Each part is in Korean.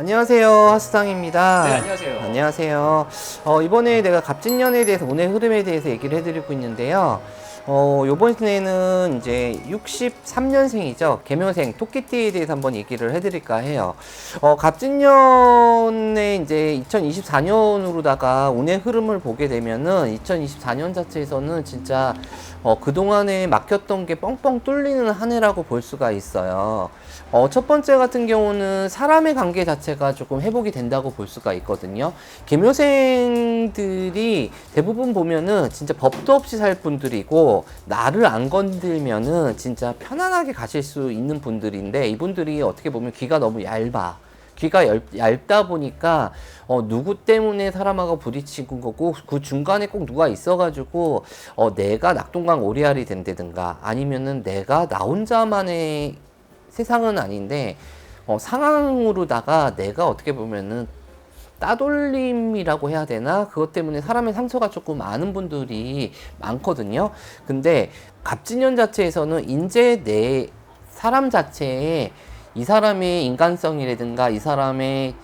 안녕하세요 하수상입니다. 네, 안녕하세요. 안녕하세요. 어, 이번에 내가 갑진년에 대해서 오늘 흐름에 대해서 얘기를 해드리고 있는데요. 어, 요번에는 이제 63년생이죠. 개묘생 토끼띠에 대해서 한번 얘기를 해드릴까 해요. 어, 갑진년에 이제 2024년으로다가 운의 흐름을 보게 되면은 2024년 자체에서는 진짜 어, 그동안에 막혔던 게 뻥뻥 뚫리는 한 해라고 볼 수가 있어요. 어, 첫 번째 같은 경우는 사람의 관계 자체가 조금 회복이 된다고 볼 수가 있거든요. 개묘생들이 대부분 보면은 진짜 법도 없이 살 분들이고, 나를 안 건들면은 진짜 편안하게 가실 수 있는 분들인데, 이분들이 어떻게 보면 귀가 너무 얇아. 귀가 얇, 얇다 보니까 어, 누구 때문에 사람하고 부딪히는 거고 그 중간에 꼭 누가 있어가지고 어, 내가 낙동강 오리알이 된다든가 아니면은 내가 나 혼자만의 세상은 아닌데 어, 상황으로다가 내가 어떻게 보면은 따돌림이라고 해야 되나? 그것 때문에 사람의 상처가 조금 많은 분들이 많거든요. 근데 갑진년 자체에서는 인제 내 사람 자체에 이 사람의 인간성이라든가 이 사람의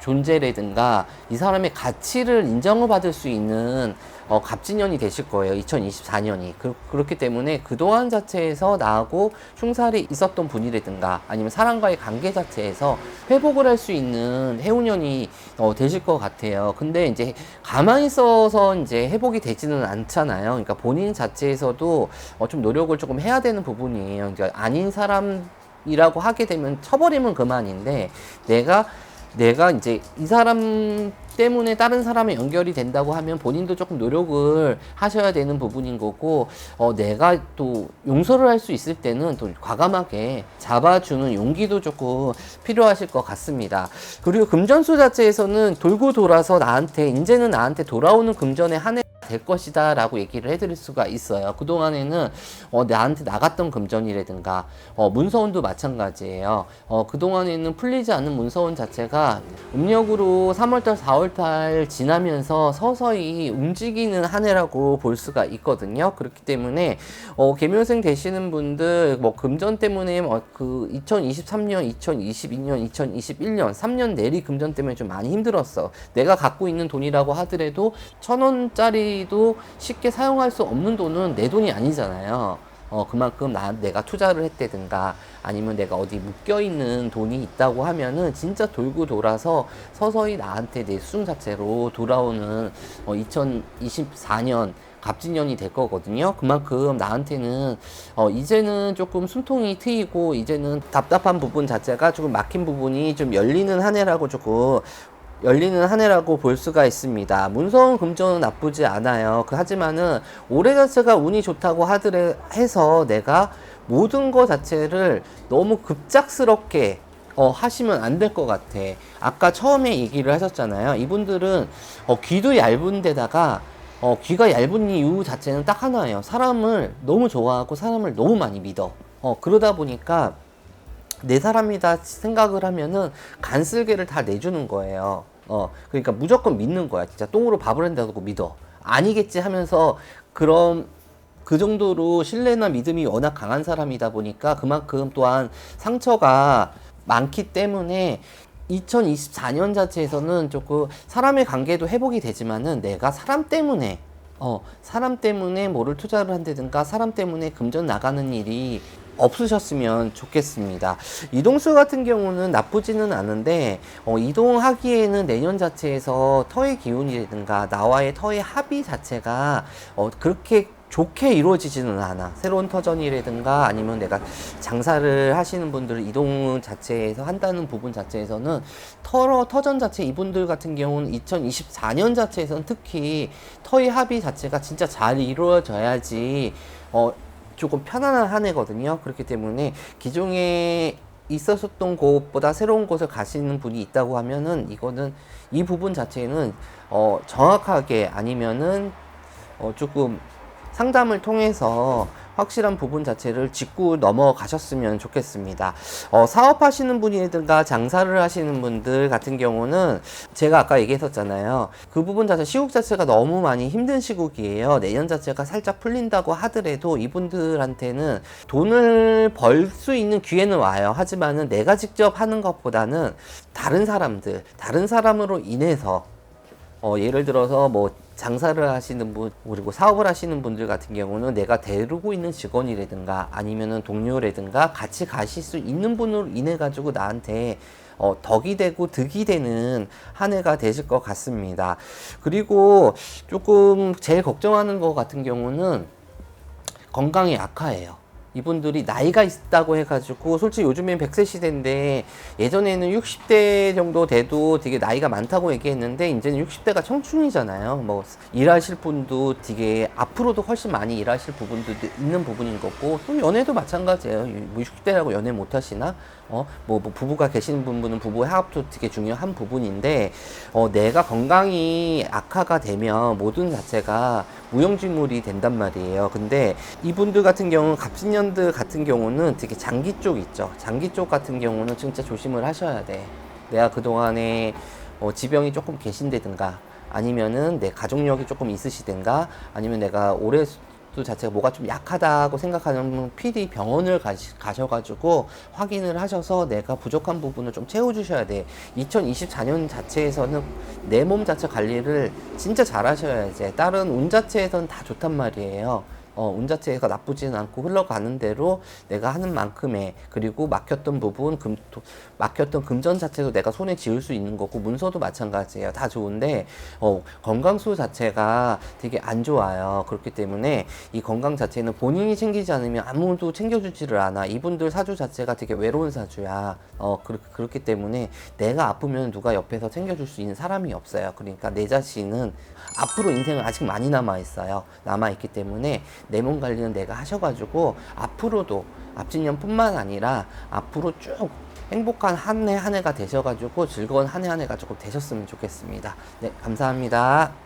존재라든가 이 사람의 가치를 인정을 받을 수 있는 어, 갑진년이 되실 거예요. 2024년이. 그, 그렇기 때문에 그동안 자체에서 나하고 흉살이 있었던 분이라든가 아니면 사람과의 관계 자체에서 회복을 할 수 있는 해운년이 어, 되실 것 같아요. 근데 이제 가만히 있어서 이제 회복이 되지는 않잖아요. 그러니까 본인 자체에서도 어, 좀 노력을 조금 해야 되는 부분이에요. 그러니까 아닌 사람 이라고 하게 되면 쳐버리면 그만인데 내가 내가 이제 이 사람 때문에 다른 사람에 연결이 된다고 하면 본인도 조금 노력을 하셔야 되는 부분인 거고 어 내가 또 용서를 할 수 있을 때는 또 과감하게 잡아주는 용기도 조금 필요하실 것 같습니다. 그리고 금전수 자체에서는 돌고 돌아서 나한테 이제는 나한테 돌아오는 금전의 한해 될 것이다 라고 얘기를 해드릴 수가 있어요. 그동안에는 어, 나한테 나갔던 금전이라든가 어, 문서운도 마찬가지예요. 어, 그동안에는 풀리지 않는 문서운 자체가 음력으로 3월달, 4월달 지나면서 서서히 움직이는 한 해라고 볼 수가 있거든요. 그렇기 때문에 어, 개묘생 되시는 분들 뭐 금전 때문에 뭐그 2023년, 2022년, 2021년 3년 내리 금전 때문에 좀 많이 힘들었어. 내가 갖고 있는 돈이라고 하더라도 천 원짜리 도 쉽게 사용할 수 없는 돈은 내 돈이 아니잖아요. 어, 그만큼 나, 내가 투자를 했다든가 아니면 내가 어디 묶여 있는 돈이 있다고 하면은 진짜 돌고 돌아서 서서히 나한테 내 수중 자체로 돌아오는 어, 2024년 갑진년이 될 거거든요. 그만큼 나한테는 어 이제는 조금 숨통이 트이고 이제는 답답한 부분 자체가 조금 막힌 부분이 좀 열리는 한 해라고 조금 열리는 한 해라고 볼 수가 있습니다. 문서운 금전은 나쁘지 않아요. 그 하지만은 올해 자체가 운이 좋다고 하더래 해서 내가 모든 것 자체를 너무 급작스럽게 어, 하시면 안 될 것 같아. 아까 처음에 얘기를 하셨잖아요. 이분들은 어, 귀도 얇은 데다가 어, 귀가 얇은 이유 자체는 딱 하나예요. 사람을 너무 좋아하고 사람을 너무 많이 믿어. 어, 그러다 보니까 내 사람이다 생각을 하면은 간쓸개를 다 내주는 거예요. 어, 그러니까 무조건 믿는 거야. 진짜 똥으로 밥을 한다고 믿어. 아니겠지 하면서 그런 그 정도로 신뢰나 믿음이 워낙 강한 사람이다 보니까 그만큼 또한 상처가 많기 때문에 2024년 자체에서는 조금 사람의 관계도 회복이 되지만은 내가 사람 때문에 어 사람 때문에 뭐를 투자를 한다든가 사람 때문에 금전 나가는 일이 없으셨으면 좋겠습니다. 이동수 같은 경우는 나쁘지는 않은데 어, 이동하기에는 내년 자체에서 터의 기운이라든가 나와의 터의 합의 자체가 어, 그렇게 좋게 이루어지지는 않아. 새로운 터전이라든가 아니면 내가 장사를 하시는 분들 이동 자체에서 한다는 부분 자체에서는 터러 터전 자체 이분들 같은 경우는 2024년 자체에서는 특히 터의 합의 자체가 진짜 잘 이루어져야지 어 조금 편안한 한 해거든요. 그렇기 때문에 기존에 있었던 곳보다 새로운 곳을 가시는 분이 있다고 하면은 이거는 이 부분 자체는 어 정확하게 아니면은 어 조금 상담을 통해서 확실한 부분 자체를 짚고 넘어가셨으면 좋겠습니다. 어, 사업하시는 분이든가 장사를 하시는 분들 같은 경우는 제가 아까 얘기했었잖아요. 그 부분 자체 시국 자체가 너무 많이 힘든 시국이에요. 내년 자체가 살짝 풀린다고 하더라도 이분들한테는 돈을 벌 수 있는 기회는 와요. 하지만은 내가 직접 하는 것보다는 다른 사람들, 다른 사람으로 인해서 어, 예를 들어서 뭐 장사를 하시는 분 그리고 사업을 하시는 분들 같은 경우는 내가 데리고 있는 직원이라든가 아니면은 동료라든가 같이 가실 수 있는 분으로 인해 가지고 나한테 어, 덕이 되고 득이 되는 한 해가 되실 것 같습니다. 그리고 조금 제일 걱정하는 것 같은 경우는 건강이 악화예요. 이분들이 나이가 있다고 해가지고 솔직히 요즘엔 100세 시대인데 예전에는 60대 정도 돼도 되게 나이가 많다고 얘기했는데 이제는 60대가 청춘이잖아요. 뭐 일하실 분도 되게 앞으로도 훨씬 많이 일하실 부분도 있는 부분인 거고 또 연애도 마찬가지예요. 뭐 60대라고 연애 못 하시나? 어, 뭐, 뭐 부부가 계시는 분은 부부의 합도 되게 중요한 부분인데 어, 내가 건강이 악화가 되면 모든 자체가 무용지물이 된단 말이에요. 근데 이분들 같은 경우는 갑진년들 같은 경우는 되게 장기 쪽 있죠. 장기 쪽 같은 경우는 진짜 조심을 하셔야 돼. 내가 그동안에 어, 지병이 조금 계신다든가 아니면은 내 가족력이 조금 있으시든가 아니면 내가 수 자체가 뭐가 좀 약하다고 생각하는 분 PD 병원을 가시, 가셔 가지고 확인을 하셔서 내가 부족한 부분을 좀 채워 주셔야 돼. 2024년 자체에서는 내 몸 자체 관리를 진짜 잘 하셔야지. 다른 운 자체에서는 다 좋단 말이에요. 어, 운 자체가 나쁘지는 않고 흘러가는 대로 내가 하는 만큼의 그리고 막혔던 부분 금 도- 막혔던 금전 자체도 내가 손에 쥐을 수 있는 거고 문서도 마찬가지예요. 다 좋은데 어, 건강수 자체가 되게 안 좋아요. 그렇기 때문에 이 건강 자체는 본인이 챙기지 않으면 아무도 챙겨주지를 않아. 이분들 사주 자체가 되게 외로운 사주야. 어 그렇, 그렇기 때문에 내가 아프면 누가 옆에서 챙겨줄 수 있는 사람이 없어요. 그러니까 내 자신은 앞으로 인생은 아직 많이 남아 있어요. 남아 있기 때문에 내 몸 관리는 내가 하셔가지고 앞으로도 앞진년뿐만 아니라 앞으로 쭉 행복한 한 해 한 해가 되셔가지고 즐거운 한 해 한 해가 조금 되셨으면 좋겠습니다. 네, 감사합니다.